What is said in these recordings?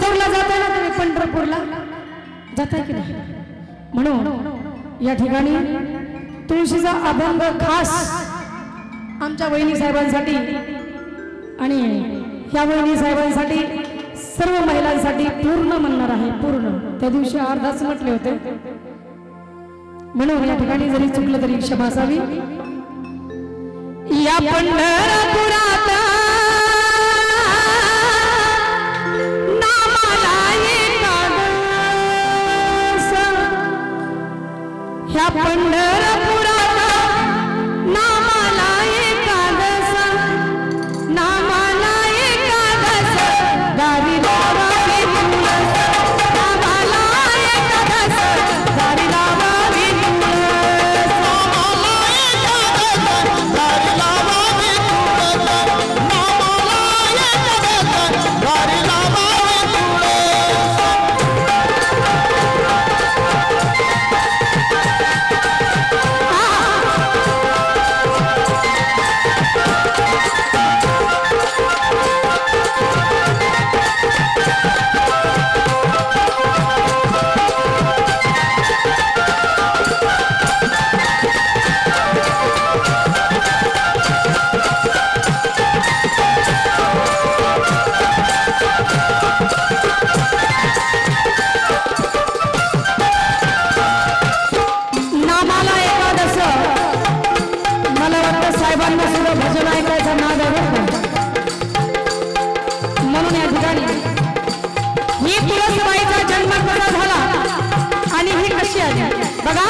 पंढरपूरला जाता ना तुम्ही? पंढरपूरला? जाताय की नाही? म्हणून या ठिकाणी तुळशीचा अभंग खास आमच्या वहिनी साहेबांसाठी आणि ह्या वहिनी साहेबांसाठी सर्व महिलांसाठी पूर्ण म्हणणार आहे पूर्ण. त्या दिवशी अर्धाच म्हटले होते. म्हणून या ठिकाणी जरी चुकलं तरी क्षमा असावी. या पंढरपूर ह्या पंढरपुरात साहेबांना सुद्धा भजन ऐकायचा नाद आहे. म्हणून या ठिकाणी ही तुळसबाईचा जन्म कसा झाला. आणि ही कशी आली? बघा.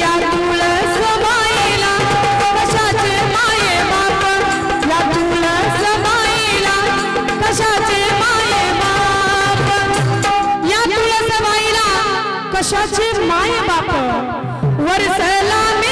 या तुळसबाईला कशाचे माये बाप या तुळसबाईला कशाचे माये बाप या तुळसबाईला कशाचे माय बाप वरसला मेघ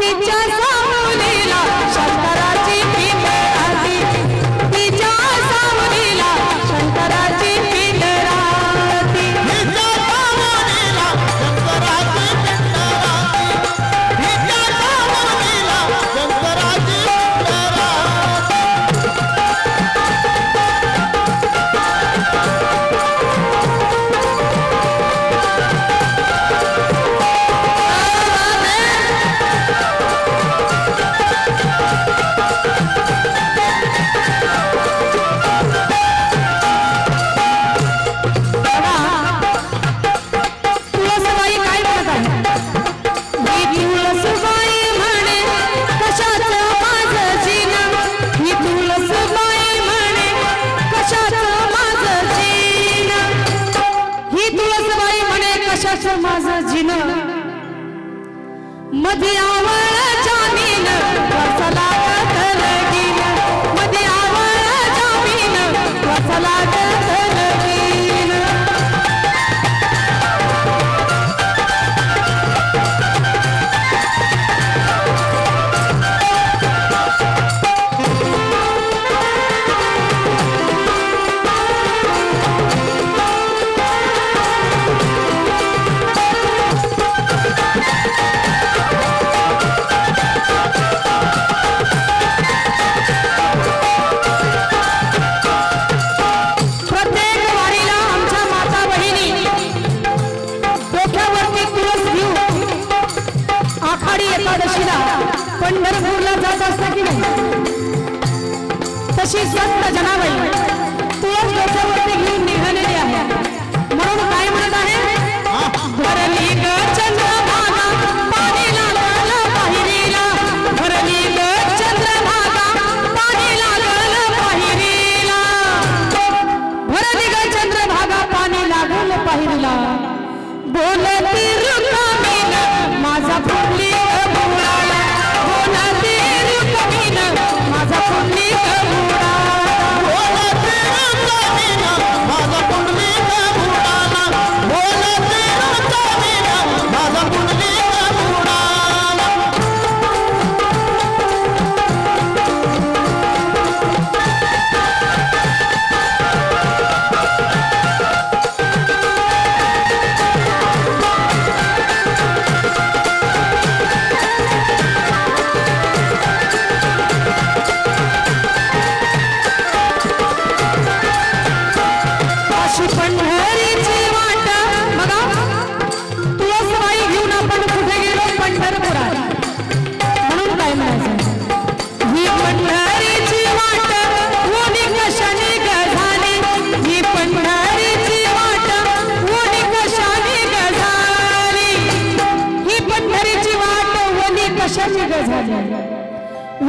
पे चला Madhya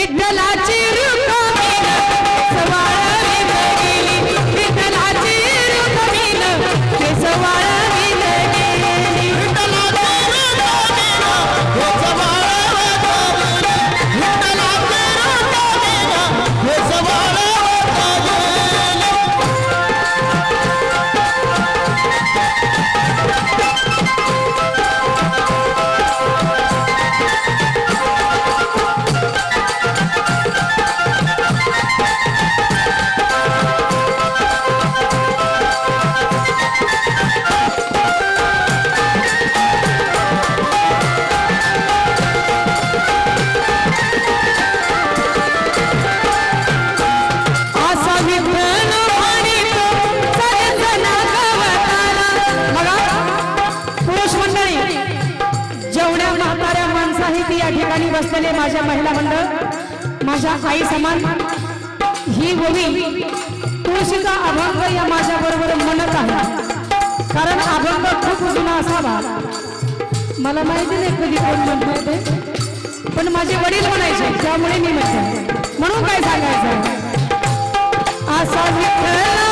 விட்டலாச்சிருப்பா ठिकाणी बसलेले माझ्या महिला मंडळ माझ्या आई समान ही गोवी तुळशीचा अभंग या माझ्या बरोबर म्हणत आहे. कारण अभंग खूप जुना असावा. मला माहिती नाही कधी कोण म्हणत पण माझे वडील म्हणायचे त्यामुळे मी म्हणतो. म्हणून काय सांगायचं? असा विठ्ठल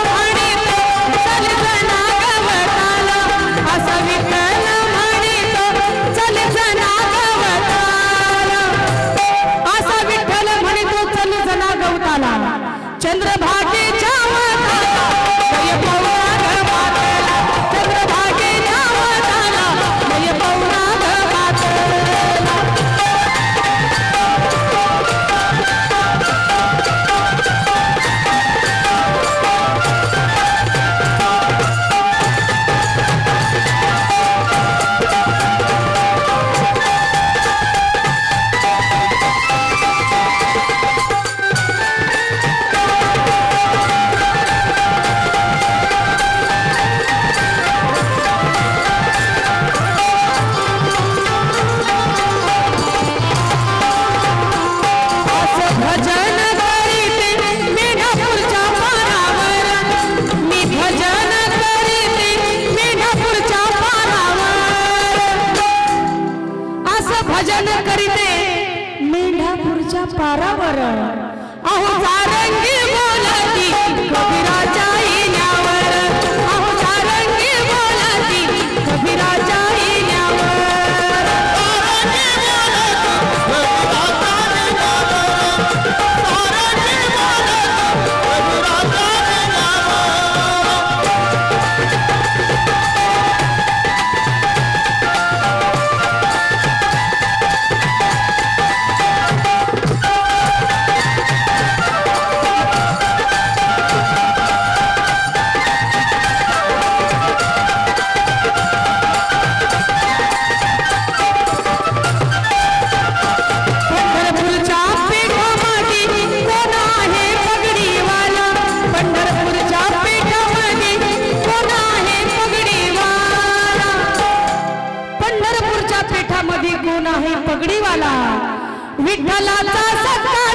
विठ्ठलाचा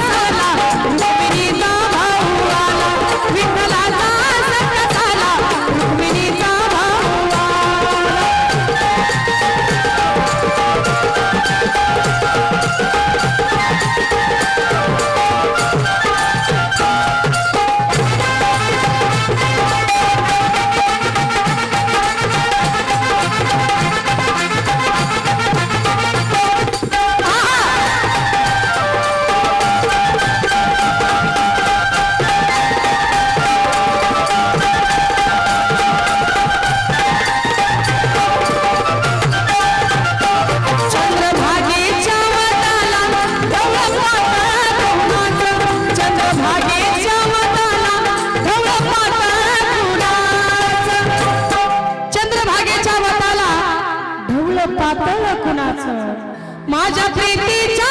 माझ्या प्रीतीच्या